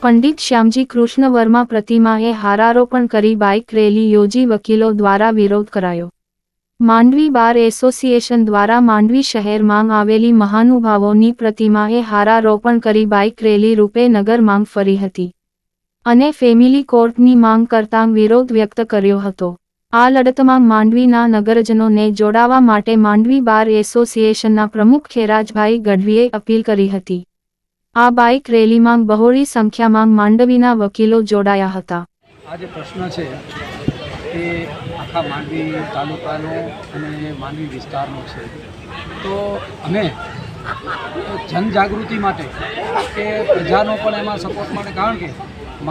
પંડિત શ્યામજી કૃષ્ણ વર્મા પ્રતિમાએ હારારોપણ કરી bike rally યોજી વકીલો દ્વારા વિરોધ કરાયો. માંડવી બાર એસોસિએશન દ્વારા માંડવી શહેરમાં આવેલી મહાનુભાવોની પ્રતિમાએ હારારોપણ કરી બાઇક રેલી રૂપે નગર માંગ ફરી હતી. અને ફેમિલી કોર્ટની માંગ કરતાં વિરોધ વ્યક્ત કર્યો હતો. આ લડતમાં માંડવીના નગરજનોને જોડાવા માટે માંડવી બાર એસોસિએશનના પ્રમુખ ખેરાજભાઈ ગઢવીએ અપીલ કરી હતી. આ બાઇક રેલીમાં બહોળી સંખ્યામાં માંડવીના વકીલો જોડાયા હતા. આજે પ્રશ્ન છે કે આખા માંડવી તાલુકાનો અને માંડવી વિસ્તારનો છે. તો અમે જનજાગૃતિ માટે કે પ્રજાનો પણ એમાં સપોર્ટ માટે, કારણ કે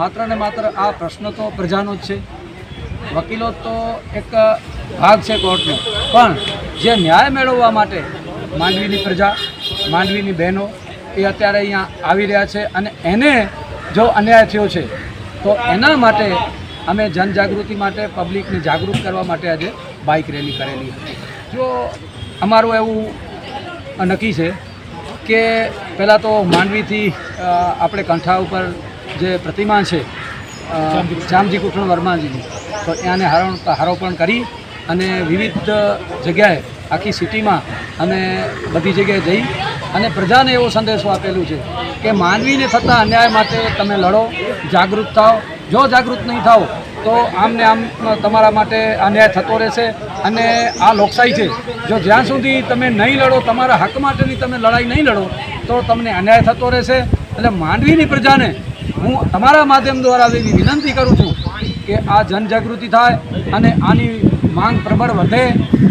માત્ર ને માત્ર આ પ્રશ્ન તો પ્રજાનો જ છે. વકીલો તો એક ભાગ છે કોર્ટનો. પણ જે ન્યાય મેળવવા માટે માંડવીની પ્રજા, માંડવીની બહેનો એ અત્યારે અહીંયા આવી રહ્યા છે અને એને જો અન્યાય થયો છે, તો એના માટે અમે જનજાગૃતિ માટે, પબ્લિકને જાગૃત કરવા માટે આજે બાઇક રેલી કરેલી જો અમારું એવું નક્કી છે કે પહેલાં તો માંડવીથી આપણે કંઠા ઉપર જે પ્રતિમા છે જામજી કૃષ્ણ વર્માજીની તો ત્યાંને હારો હારોપણ કરી અને વિવિધ જગ્યાએ આખી સિટીમાં અમે બધી જગ્યાએ જઈ અને પ્રજાને એવો સંદેશો આપેલું છે કે માનવીને થતા અન્યાય માટે તમે લડો, જાગૃત થાઓ. જો જાગૃત નહીં થાઓ, તો આમને આમ તમારા માટે અન્યાય થતો રહેશે અને આ લોકશાહી છે. જો જ્યાં સુધી તમે નહીં લડો, તમારા હક માટેની તમે લડાઈ નહીં લડો, તો તમને અન્યાય થતો રહેશે. એટલે માંડવીની પ્રજાને હું તમારા માધ્યમ દ્વારા એવી વિનંતી કરું છું કે આ જનજાગૃતિ થાય અને આની માંગ પ્રબળ વધે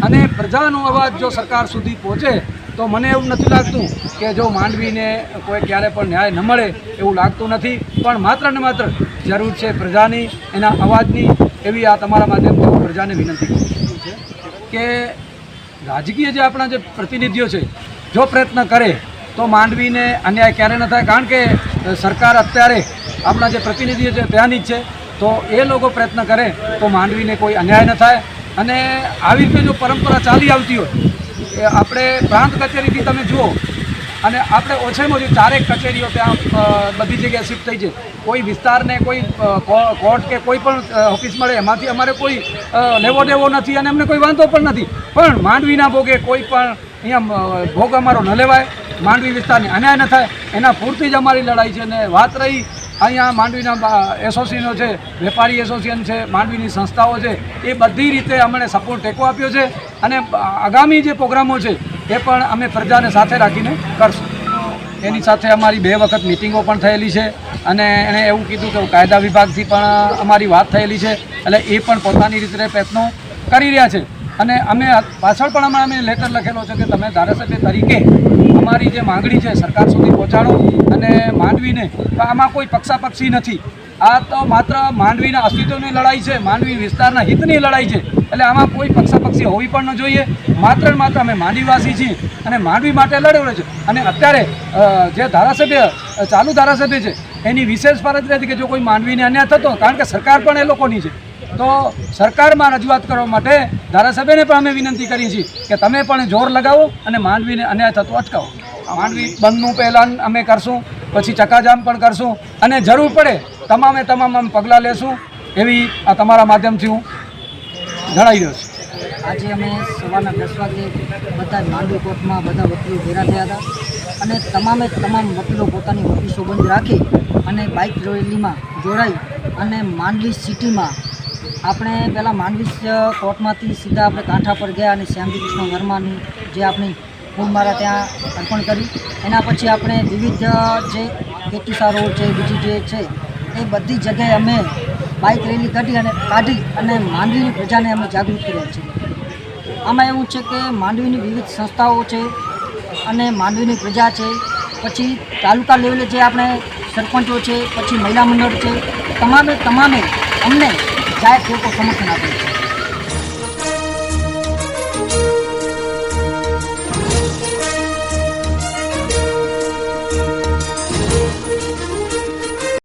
અને પ્રજાનો અવાજ જો સરકાર સુધી પહોંચે, તો મને એવું નથી લાગતું કે જો માંડવીને કોઈ ક્યારે પણ ન્યાય ન મળે એવું લાગતું નથી. પણ માત્ર ને માત્ર જરૂર છે પ્રજાની, એના અવાજની એવી આ તમારા માધ્યમથી પ્રજાને વિનંતી કરું કે રાજકીય જે આપણા જે પ્રતિનિધિઓ છે, જો પ્રયત્ન કરે, તો માંડવીને અન્યાય ક્યારે ન થાય. કારણ કે સરકાર અત્યારે આપણા જે પ્રતિનિધિઓ છે, ત્યાંની જ છે. તો એ લોકો પ્રયત્ન કરે તો માંડવીને કોઈ અન્યાય ન થાય. અને આવી રીતે જો પરંપરા ચાલી આવતી હોય, એ આપણે પ્રાંત કચેરીથી તમે જુઓ, અને આપણે ઓછામાં ઓછી ચારેક કચેરીઓ ત્યાં બધી જગ્યાએ શિફ્ટ થઈ છે. કોઈ વિસ્તારને કોઈ કોર્ટ કે કોઈ પણ ઓફિસ મળે, એમાંથી અમારે કોઈ લેવો દેવો નથી અને અમને કોઈ વાંધો પણ નથી. પણ માંડવીના ભોગે કોઈ પણ, અહીંયા ભોગ અમારો ન લેવાય. માંડવી વિસ્તારની અન્યાય ન થાય. એના પૂરતી જ અમારી લડાઈ છે અને વાત રહી અહીંયા માંડવીના એસોસિએશનો છે, વેપારી એસોસિએશન છે, માંડવીની સંસ્થાઓ છે, એ બધી રીતે અમને સપોર્ટ ટેકો આપ્યો છે અને આગામી જે પ્રોગ્રામો છે, એ પણ અમે પ્રજાને સાથે રાખીને કરશું. એની સાથે અમારી બે વખત મિટિંગો પણ થયેલી છે અને એણે એવું કીધું કે કાયદા વિભાગથી પણ અમારી વાત થયેલી છે, એટલે એ પણ પોતાની રીતે પ્રયત્નો કરી રહ્યા છે. અને અમે પાછળ પણ અમે અમે લેટર લખેલો છે કે તમે ધારાસભ્ય તરીકે અમારી જે માંગણી છે સરકાર સુધી પહોંચાડો અને માંડવીને આમાં કોઈ પક્ષાપક્ષી નથી. આ તો માત્ર માંડવીના અસ્તિત્વની લડાઈ છે, માંડવી વિસ્તારના હિતની લડાઈ છે, એટલે આમાં કોઈ પક્ષાપક્ષી હોવી પણ ન જોઈએ. માત્ર માત્ર અમે માંડવીવાસી છીએ અને માંડવી માટે લડેલો છે. અને અત્યારે જે ધારાસભ્ય, ચાલુ ધારાસભ્ય છે, એની વિશેષ ફરજ રહેતી કે જો કોઈ માંડવીને અન્યાય થતો, કારણ કે સરકાર પણ એ લોકોની છે. તો સરકારમાં રજૂઆત કરવા માટે ધારાસભ્યને પણ અમે વિનંતી કરી છીએ કે તમે પણ જોર લગાવો અને માંડવીને અન્યાય થતો અટકાવો. માંડવી બંધનું પહેલાં અમે કરશું, પછી ચકાજામ પણ કરશું અને જરૂર પડે તમામે તમામ અમે પગલાં લેશું એવી આ તમારા માધ્યમથી હું જણાવી રહ્યો છું. આજે અમે સવારના દસ વાગે બધા માંડવી કોર્ટમાં બધા વકીલો ભેગા થયા હતા અને તમામે તમામ વકીલો પોતાની ઓફિસો બંધ રાખી અને બાઇક રેલીમાં જોડાઈ અને માંડવી સિટીમાં આપણે પહેલાં માંડવી કોર્ટમાંથી સીધા આપણે કાંઠા પર ગયા અને શ્યામજી કૃષ્ણ વર્માની જે આપણી ફૂલમાળા ત્યાં અર્પણ કરી. એના પછી આપણે વિવિધ જે કેટીસા રોડ છે, બીજી જે છે, એ બધી જગ્યાએ અમે બાઇક રેલી કાઢી અને કાઢી અને માંડવીની પ્રજાને અમે જાગૃત કર્યા છીએ. આમાં એવું છે કે માંડવીની વિવિધ સંસ્થાઓ છે અને માંડવીની પ્રજા છે. પછી તાલુકા લેવલે જે આપણે સરપંચો છે, પછી મહિલા મંડળ છે, તમામે તમામે અમને જાહેર લોકો સમર્થન આપે છે.